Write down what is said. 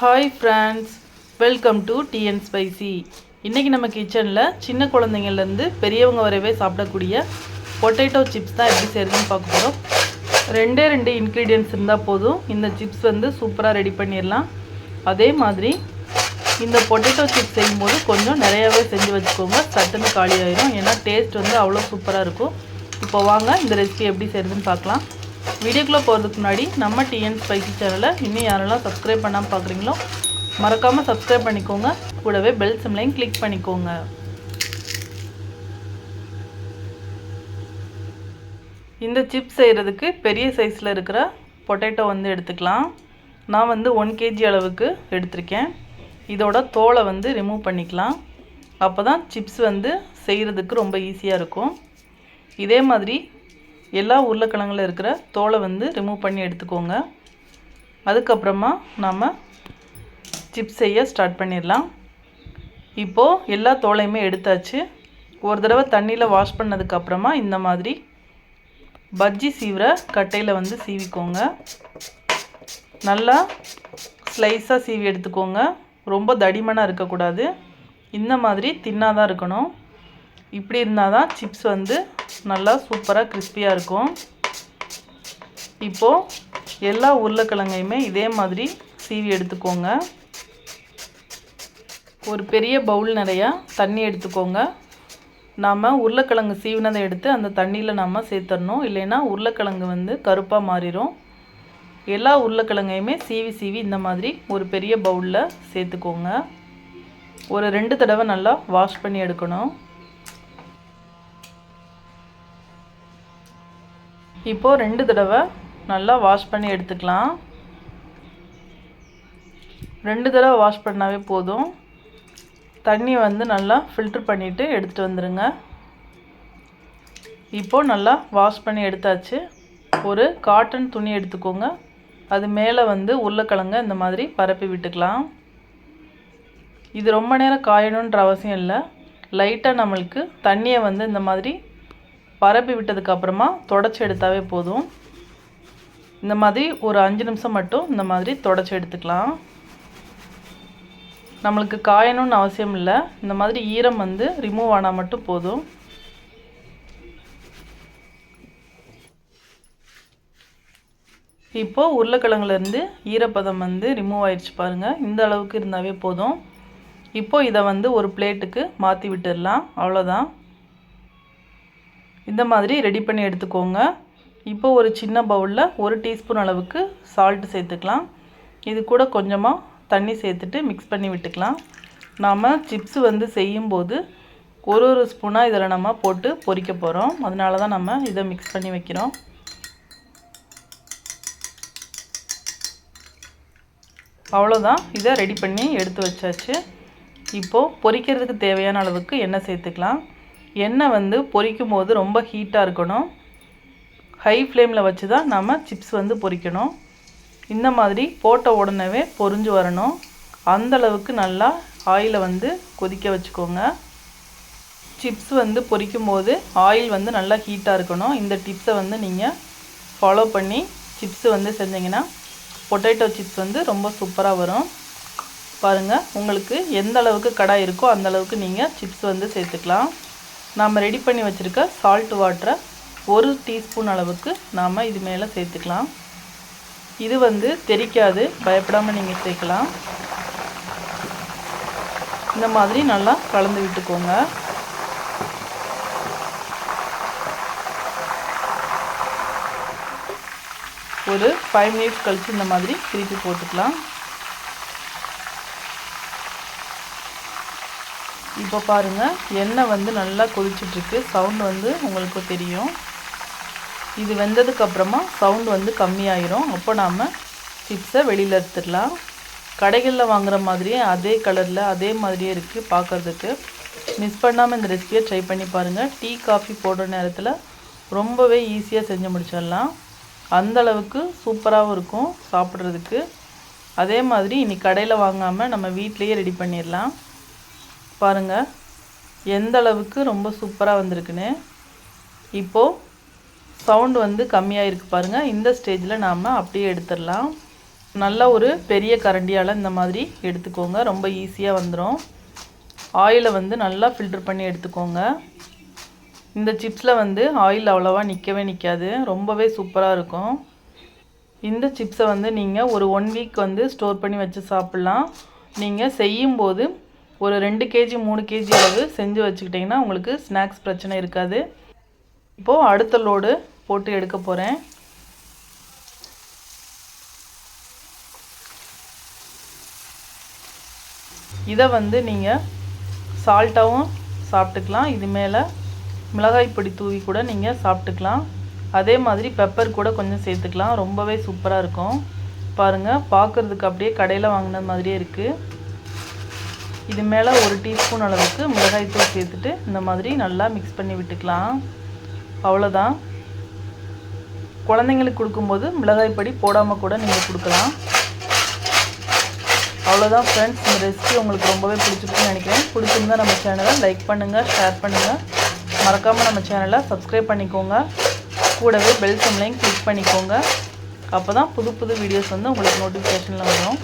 Hi friends welcome to TN spicy இன்றைக்கி நம்ம கிச்சனில் சின்ன குழந்தைங்கள்லேருந்து பெரியவங்க வரையவே சாப்பிடக்கூடிய பொட்டேட்டோ சிப்ஸ் தான் எப்படி செய்கிறதுன்னு பார்க்க போகிறோம் ரெண்டே ரெண்டு இன்க்ரீடியன்ட்ஸ் இருந்தால் போதும். இந்த சிப்ஸ் வந்து சூப்பராக ரெடி பண்ணிடலாம். அதே மாதிரி இந்த பொட்டேட்டோ சிப்ஸ் செய்யும்போது கொஞ்சம் நிறையாவே செஞ்சு வச்சுக்கோங்க. சட்டுன்னு காலி ஆயிரும் ஏன்னா டேஸ்ட் வந்து அவ்வளோ சூப்பராக இருக்கும். இப்போ வாங்க இந்த ரெசிபி எப்படி செய்கிறதுன்னு பார்க்கலாம். வீடியோக்குள்ளே போகிறதுக்கு முன்னாடி நம்ம டிஎன் ஸ்பைசி சேனலை இன்னும் யாரெல்லாம் சப்ஸ்கிரைப் பண்ணாமல் பார்க்குறீங்களோ மறக்காமல் சப்ஸ்கிரைப் பண்ணிக்கோங்க. கூடவே பெல் சிம்லையும் கிளிக் பண்ணிக்கோங்க. இந்த சிப்ஸ் செய்கிறதுக்கு பெரிய சைஸில் இருக்கிற பொட்டேட்டோ வந்து எடுத்துக்கலாம். நான் வந்து ஒன் கேஜி அளவுக்கு எடுத்திருக்கேன். இதோட தோலை வந்து ரிமூவ் பண்ணிக்கலாம். அப்போ தான் சிப்ஸ் வந்து செய்கிறதுக்கு ரொம்ப ஈஸியாக இருக்கும். இதே மாதிரி எல்லா உருளைக்கிழங்கில் இருக்கிற தோலை வந்து ரிமூவ் பண்ணி எடுத்துக்கோங்க. அதுக்கப்புறமா நாம் சிப்ஸ் செய்ய ஸ்டார்ட் பண்ணிடலாம். இப்போது எல்லா தோலையுமே எடுத்தாச்சு. ஒரு தடவை தண்ணியில் வாஷ் பண்ணதுக்கப்புறமா இந்த மாதிரி பஜ்ஜி சீவிர கட்டையில் வந்து சீவிக்கோங்க. நல்லா ஸ்லைஸாக சீவி எடுத்துக்கோங்க. ரொம்ப தடிமனாக இருக்கக்கூடாது. இந்த மாதிரி தின்னாக தான் இருக்கணும். இப்படி இருந்தால் தான் சிப்ஸ் வந்து நல்லா சூப்பராக கிறிஸ்பியாக இருக்கும். இப்போது எல்லா உருளைக்கிழங்கையுமே இதே மாதிரி சீவி எடுத்துக்கோங்க. ஒரு பெரிய பவுல் நிறையா தண்ணி எடுத்துக்கோங்க. நாம் உருளைக்கிழங்கு சீவினதை எடுத்து அந்த தண்ணியில் நாம் சேர்த்துடணும். இல்லைன்னா உருளைக்கிழங்கு வந்து கருப்பாக மாறிடும் எல்லா உருளைக்கிழங்கையுமே சீவி சீவி இந்த மாதிரி ஒரு பெரிய பவுலில் சேர்த்துக்கோங்க. ஒரு ரெண்டு தடவை நல்லா வாஷ் பண்ணி எடுக்கணும். இப்போது ரெண்டு தடவை நல்லா வாஷ் பண்ணி எடுத்துக்கலாம். ரெண்டு தடவை வாஷ் பண்ணாவே போதும். தண்ணி வந்து நல்லா ஃபில்ட்ரு பண்ணிவிட்டு எடுத்துகிட்டு வந்துடுங்க இப்போது நல்லா வாஷ் பண்ணி எடுத்தாச்சு. ஒரு காட்டன் துணி எடுத்துக்கோங்க. அது மேலே வந்து உருளைக்கிழங்க இந்த மாதிரி பரப்பி விட்டுக்கலாம். இது ரொம்ப நேரம் காயணுன்ற அவசியம் இல்லை. லைட்டாக நம்மளுக்கு தண்ணியை வந்து இந்த மாதிரி பரப்பி விட்டதுக்கப்புறமா தொடச்சி எடுத்தாவே போதும். இந்த மாதிரி ஒரு அஞ்சு நிமிஷம் மட்டும் இந்த மாதிரி தொடச்சி எடுத்துக்கலாம். நம்மளுக்கு காயணும்னு அவசியம் இல்லை. இந்த மாதிரி ஈரம் வந்து ரிமூவ் ஆனால் மட்டும் போதும். இப்போது உருளைக்கிழங்குலேருந்து ஈரப்பதம் வந்து ரிமூவ் ஆயிடுச்சு பாருங்கள் இந்த அளவுக்கு இருந்தாவே போதும். இப்போது இதை வந்து ஒரு பிளேட்டுக்கு மாற்றி விட்டுடலாம். அவ்வளோதான் இந்த மாதிரி ரெடி பண்ணி எடுத்துக்கோங்க. இப்போ ஒரு சின்ன பவுலில் ஒரு டீஸ்பூன் அளவுக்கு சால்ட்டு சேர்த்துக்கலாம். இது கூட கொஞ்சமாக தண்ணி சேர்த்துட்டு மிக்ஸ் பண்ணி விட்டுக்கலாம். நாம் சிப்ஸ் வந்து செய்யும்போது ஒரு ஒரு ஸ்பூனாக இதில் நம்ம போட்டு பொறிக்க போகிறோம் அதனால தான் நம்ம இதை மிக்ஸ் பண்ணி வைக்கிறோம். அவ்வளோதான் இதை ரெடி பண்ணி எடுத்து வச்சாச்சு. இப்போது பொறிக்கிறதுக்கு தேவையான அளவுக்கு எண்ணெய் சேர்த்துக்கலாம். எண்ணெய் வந்து பொரிக்கும் போது ரொம்ப ஹீட்டாக இருக்கணும். ஹை ஃப்ளேமில் வச்சு தான் நம்ம சிப்ஸ் வந்து பொரிக்கணும். இந்த மாதிரி போட்ட உடனே பொரிஞ்சு வரணும். அந்தளவுக்கு நல்லா ஆயிலை வந்து கொதிக்க வச்சுக்கோங்க. சிப்ஸ் வந்து பொரிக்கும் போது ஆயில் வந்து நல்லா ஹீட்டாக இருக்கணும். இந்த டிப்ஸை வந்து நீங்கள் ஃபாலோ பண்ணி சிப்ஸு வந்து செஞ்சிங்கன்னா பொட்டேட்டோ சிப்ஸ் வந்து ரொம்ப சூப்பராக வரும். பாருங்கள் உங்களுக்கு எந்த அளவுக்கு கடாய் இருக்கோ அந்தளவுக்கு நீங்கள் சிப்ஸ் வந்து சேர்த்துக்கலாம். நாம் ரெடி பண்ணி வச்சுருக்க சால்ட் வாட்டரை ஒரு டீஸ்பூன் அளவுக்கு நாம் இது மேலே சேர்த்துக்கலாம். இது வந்து தெரிக்காது பயப்படாமல் நீங்கள் சேர்க்கலாம். இந்த மாதிரி நல்லா கலந்து விட்டுக்கோங்க. ஒரு ஃபைவ் மினிட்ஸ் கழித்து இந்த மாதிரி திருப்பி போட்டுக்கலாம். இப்போ பாருங்கள் எண்ணெய் வந்து நல்லா கொதிச்சிட்ருக்கு. சவுண்ட் வந்து உங்களுக்கு தெரியும். இது வெந்ததுக்கப்புறமா சவுண்ட் வந்து கம்மியாயிரும். அப்போ நாம் சிப்ஸை வெளியில் எடுத்துடலாம். கடைகளில் வாங்குகிற மாதிரியே அதே கலரில் அதே மாதிரியே இருக்குது பார்க்குறதுக்கு மிஸ் பண்ணாமல் இந்த ரெசிபியை ட்ரை பண்ணி பாருங்கள் டீ காஃபி போடுற நேரத்தில் ரொம்பவே ஈஸியாக செஞ்சு முடிச்சிடலாம். அந்தளவுக்கு சூப்பராகவும் இருக்கும் சாப்பிட்றதுக்கு. அதே மாதிரி இன்றைக்கி கடையில் வாங்காமல் நம்ம வீட்லேயே ரெடி பண்ணிடலாம். பாருங்கள் எந்த அளவுக்கு ரொம்ப சூப்பராக வந்திருக்குன்னு. இப்போது சவுண்டு வந்து கம்மியாக இருக்குது பாருங்கள் இந்த ஸ்டேஜில் நாம் அப்படியே எடுத்துடலாம். நல்ல ஒரு பெரிய கரண்டியால் இந்த மாதிரி எடுத்துக்கோங்க. ரொம்ப ஈஸியாக வந்துடும் ஆயிலை வந்து நல்லா ஃபில்டர் பண்ணி எடுத்துக்கோங்க. இந்த சிப்ஸில் வந்து ஆயில் அவ்வளோவா நிற்கவே நிற்காது ரொம்பவே சூப்பராக இருக்கும். இந்த சிப்ஸை வந்து நீங்கள் ஒரு ஒன் வீக் வந்து ஸ்டோர் பண்ணி வச்சு சாப்பிட்லாம். நீங்கள் செய்யும்போது ஒரு ரெண்டு கேஜி மூணு கேஜி அளவு செஞ்சு வச்சுக்கிட்டிங்கன்னா உங்களுக்கு ஸ்நாக்ஸ் பிரச்சனை இருக்காது. இப்போது அடுத்த லோடு போட்டு எடுக்க போகிறேன் இதை வந்து நீங்கள் சால்ட்டாகவும் சாப்பிட்டுக்கலாம். இது மேலே மிளகாய் பொடி தூவி கூட நீங்கள் சாப்பிட்டுக்கலாம். அதே மாதிரி பெப்பர் கூட கொஞ்சம் சேர்த்துக்கலாம். ரொம்பவே சூப்பராக இருக்கும். பாருங்கள் பார்க்குறதுக்கு அப்படியே கடையில் வாங்கின மாதிரியே இருக்குது இது மேலே ஒரு டீஸ்பூன் அளவுக்கு மிளகாய்த்தூள் சேர்த்துட்டு இந்த மாதிரி நல்லா மிக்ஸ் பண்ணி விட்டுக்கலாம். அவ்வளோதான் குழந்தைங்களுக்கு கொடுக்கும்போது மிளகாய் பொடி போடாமல் கூட நீங்கள் கொடுக்கலாம். அவ்வளோதான் ஃப்ரெண்ட்ஸ் இந்த ரெசிபி உங்களுக்கு ரொம்பவே பிடிச்சிருக்குன்னு நினைக்கிறேன். பிடிச்சிருந்தா நம்ம சேனலை லைக் பண்ணுங்கள் ஷேர் பண்ணுங்கள் மறக்காமல் நம்ம சேனலை சப்ஸ்கிரைப் பண்ணிக்கோங்க. கூடவே பெல் சிம்லையும் கிளிக் பண்ணிக்கோங்க. அப்போ தான் புது புது வீடியோஸ் வந்து உங்களுக்கு நோட்டிஃபிகேஷனில் வரும்.